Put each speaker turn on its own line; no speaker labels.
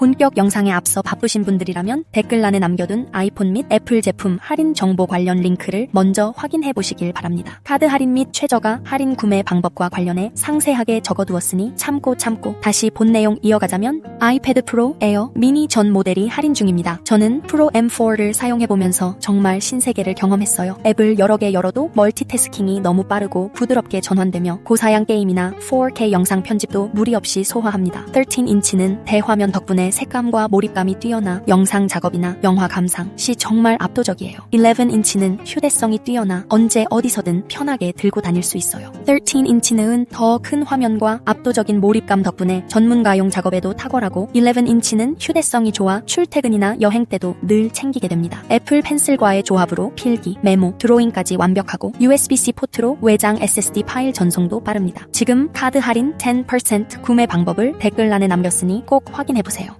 본격 영상에 앞서 바쁘신 분들이라면 댓글란에 남겨둔 아이폰 및 애플 제품 할인 정보 관련 링크를 먼저 확인해 보시길 바랍니다. 카드 할인 및 최저가 할인 구매 방법과 관련해 상세하게 적어두었으니 참고 참고 다시 본 내용 이어가자면 아이패드 프로 에어 미니 전 모델이 할인 중입니다. 저는 프로 M4를 사용해보면서 정말 신세계를 경험했어요. 앱을 여러 개 열어도 멀티태스킹이 너무 빠르고 부드럽게 전환되며 고사양 게임이나 4K 영상 편집도 무리 없이 소화합니다. 13인치는 대화면 덕분에 색감과 몰입감이 뛰어나 영상 작업이나 영화 감상 시 정말 압도적이에요. 11인치는 휴대성이 뛰어나 언제 어디서든 편하게 들고 다닐 수 있어요. 13인치는 더 큰 화면과 압도적인 몰입감 덕분에 전문가용 작업에도 탁월하고 11인치는 휴대성이 좋아 출퇴근이나 여행 때도 늘 챙기게 됩니다. 애플 펜슬과의 조합으로 필기, 메모, 드로잉까지 완벽하고 USB-C 포트로 외장 SSD 파일 전송도 빠릅니다. 지금 카드 할인 10% 구매 방법을 댓글란에 남겼으니 꼭 확인해보세요.